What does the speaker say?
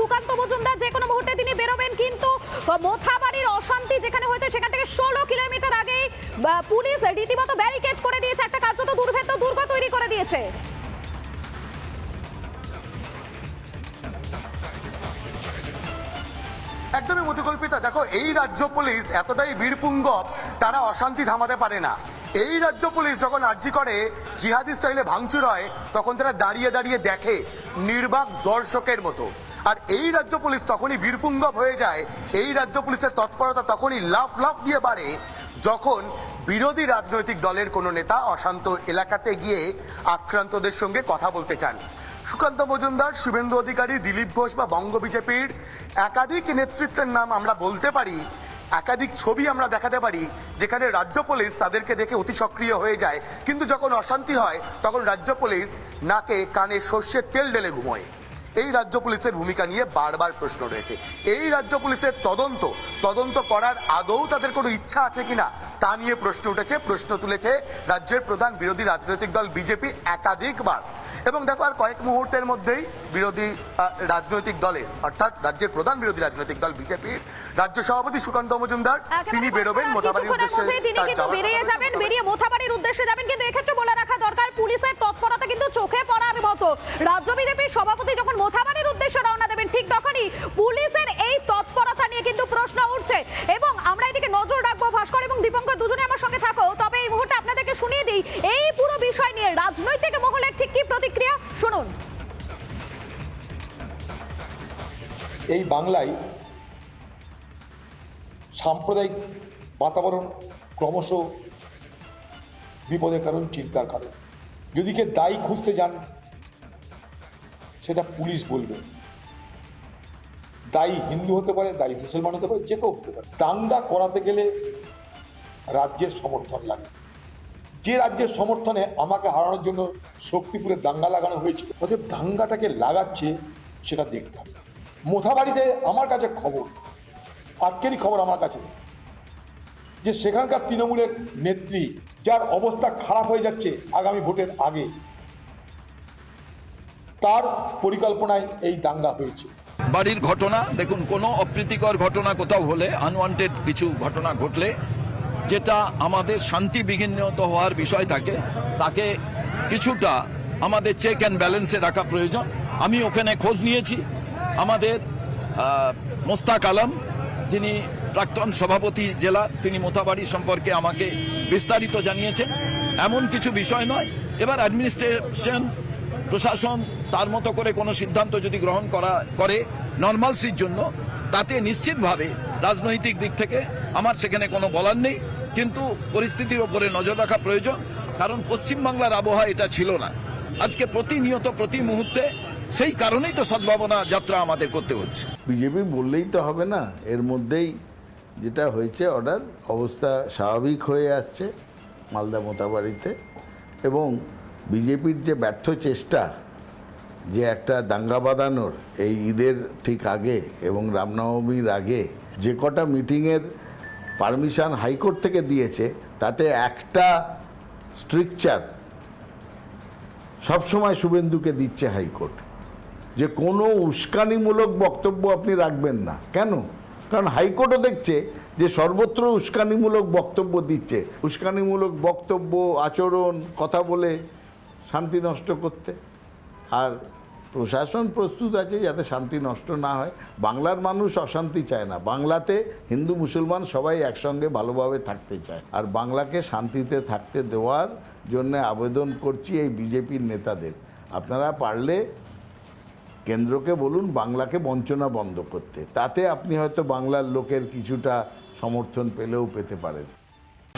সুকান্ত মজুমদার যে কোনো মুহূর্তে তিনি বেরোবেন, কিন্তু মোথাবাড়ির অশান্তি যেখানে হয়েছে, সেখান থেকে ষোলো কিলোমিটার আগেই পুলিশ রীতিমতো ব্যারিকেড করে দিয়েছে, একটা কার্যত দুর্ভেদ্য দুর্গ তৈরি করে দিয়েছে। একদমই মতিকল্পিতা। দেখো, এই রাজ্য পুলিশ এতটাই বীরপুঙ্গব, তারা অশান্তি থামাতে পারে না। এই রাজ্য পুলিশ যখন আর্জি করে, জিহাদি স্টাইলে ভাঙচুর হয়, তখন তারা দাঁড়িয়ে দাঁড়িয়ে দেখে, নির্বাক দর্শকের মতো। আর এই রাজ্য পুলিশ তখনই বীরপুঙ্গব হয়ে যায়। এই রাজ্য পুলিশের তৎপরতা তখনই লাফ লাফ দিয়ে বাড়ে যখন বিরোধী রাজনৈতিক দলের কোনো নেতা অশান্ত এলাকাতে গিয়ে আক্রান্তদের সঙ্গে কথা বলতে চান। সুকান্ত মজুমদার, শুভেন্দু অধিকারী, দিলীপ ঘোষ বা বঙ্গ বিজেপির একাধিক নেতৃত্বের নাম আমরা বলতে পারি, একাধিক ছবি আমরা দেখাতে পারি, যেখানে রাজ্য পুলিশ তাদেরকে দেখে অতি সক্রিয় হয়ে যায়। কিন্তু যখন অশান্তি হয়, তখন রাজ্য পুলিশ নাকে কানে সর্ষের তেল ঢেলে ঘুমোয়। এই রাজ্য পুলিশের ভূমিকা নিয়ে বারবার প্রশ্ন রয়েছে। এই রাজ্য পুলিশের তদন্ত তদন্ত করার আদৌ তাদের কোনো ইচ্ছা আছে কিনা তা নিয়ে প্রশ্ন উঠেছে প্রশ্ন তুলেছে রাজ্যের প্রধান বিরোধী রাজনৈতিক দল বিজেপি একাধিকবার। এবং দেখো আর কয়েক মুহূর্তের মধ্যেই বিরোধী রাজনৈতিক দলের অর্থাৎ রাজ্যের প্রধান বিরোধী রাজনৈতিক দল বিজেপির রাজ্য সভাপতি সুকান্ত মজুমদার তিনি বেরোবেন মোথাবাড়ির উদ্দেশ্যে তিনি কিন্তু বেরিয়ে যাবেন বেরিয়ে মোথাবাড়ির উদ্দেশ্যে যাবেন কিন্তু এক্ষেত্রে বলে রাখা দরকার পুলিশের তৎপরতা কিন্তু চোখে পড়ার মতো। রাজ্য বিজেপির সভাপতি যখন মোথাবাড়ির উদ্দেশ্যে রওনা দেবেন ঠিক তখনই পুলিশের এই তৎপরতা নিয়ে কিন্তু প্রশ্ন উঠছে এবং আমরা এদিকে নজর রাখব ভাস্কর এবং দীপঙ্কর দুজনে আমার সঙ্গে থাকো। তবে এই মুহূর্তে আপনাদেরকে শুনিয়ে দিই, এই পুরো বিষয় নিয়ে রাজনৈতিক মহলের ঠিক কি প্রতিক্রিয়া? শুনুন। এই বাংলায় সাম্প্রদায়িক বাতাবরণ ক্রমশ বিপদের কারণ চিন্তার কারণ। যদি কে দায়ী খুঁজতে যান, সেটা পুলিশ বলবে। দায়ী, হিন্দু হতে পারে, দায়ী মুসলমান হতে পারে, যে কেউ হতে পারে। দাঙ্গা করাতে গেলে রাজ্যের সমর্থন লাগে। যে রাজ্যের সমর্থনে আমাকে হারানোর জন্য শক্তিপুরে দাঙ্গা লাগানো হয়েছিল, অতএব দাঙ্গাটাকে লাগাচ্ছে সেটা দেখতে হবে। মোথাবাড়িতে আমার কাছে খবর, আজকেরই খবর আমার কাছে, যে সেখানকার তৃণমূলের নেত্রী, যার অবস্থা খারাপ হয়ে যাচ্ছে আগামী ভোটের আগে, তার পরিকল্পনায় এই দাঙ্গা হয়েছে। বাড়ির ঘটনা, দেখুন, কোনো অপ্রীতিকর ঘটনা কোথাও হলে আনওয়ান্টেড কিছু ঘটনা ঘটলে, যেটা আমাদের শান্তি বিঘ্নিত হওয়ার বিষয় থাকে, তাকে কিছুটা আমাদের চেক অ্যান্ড ব্যালেন্সে রাখা প্রয়োজন। আমি ওখানে খোঁজ নিয়েছি। আমাদের মোস্তাক আলম, যিনি প্রাক্তন সভাপতি জেলা, তিনি মোথাবাড়ি সম্পর্কে আমাকে বিস্তারিত জানিয়েছেন। এমন কিছু বিষয় নয়। এবার অ্যাডমিনিস্ট্রেশন প্রশাসন, তার মতো করে কোনো সিদ্ধান্ত যদি গ্রহণ করা, করে নর্মালসির জন্য, তাতে নিশ্চিতভাবে রাজনৈতিক দিক থেকে আমার সেখানে কোনো বলার নেই। কিন্তু পরিস্থিতির ওপরে নজর রাখা প্রয়োজন, কারণ পশ্চিমবাংলার আবহাওয়া এটা ছিল না। আজকে প্রতিনিয়ত, প্রতি মুহূর্তে সেই কারণেই তো সদ্ভাবনা যাত্রা আমাদের করতে হচ্ছে। বিজেপি বললেই তো হবে না, এর মধ্যেই যেটা হয়েছে অর্ডার অবস্থা স্বাভাবিক হয়ে আসছে মালদা মোতাবাড়িতে। এবং বিজেপির যে ব্যর্থ চেষ্টা যে একটা দাঙ্গা বাঁধানোর এই ঈদের ঠিক আগে এবং রামনবমীর আগে যে কটা মিটিংয়ের পারমিশন হাইকোর্ট থেকে দিয়েছে, তাতে একটা স্ট্রিকচার সবসময় শুভেন্দুকে দিচ্ছে হাইকোর্ট। যে কোনো উস্কানিমূলক বক্তব্য আপনি রাখবেন না। কেন? কারণ হাইকোর্টও দেখছে যে সর্বত্র উস্কানিমূলক বক্তব্য দিচ্ছে। উস্কানিমূলক বক্তব্য, আচরণ, কথা বলে শান্তি নষ্ট করতে। আর প্রশাসন প্রস্তুত আছে যাতে শান্তি নষ্ট না হয়। বাংলার মানুষ অশান্তি চায় না। বাংলাতে হিন্দু, মুসলমান সবাই একসঙ্গে ভালোভাবে থাকতে চায়। আর বাংলাকে শান্তিতে থাকতে দেওয়ার জন্য আবেদন করছি এই বিজেপির নেতাদের। আপনারা পারলে কেন্দ্রকে বলুন, বাংলাকে বঞ্চনা বন্ধ করতে। তাতে আপনি হয়তো বাংলার লোকের কিছুটা সমর্থন পেলেও পেতে পারেন।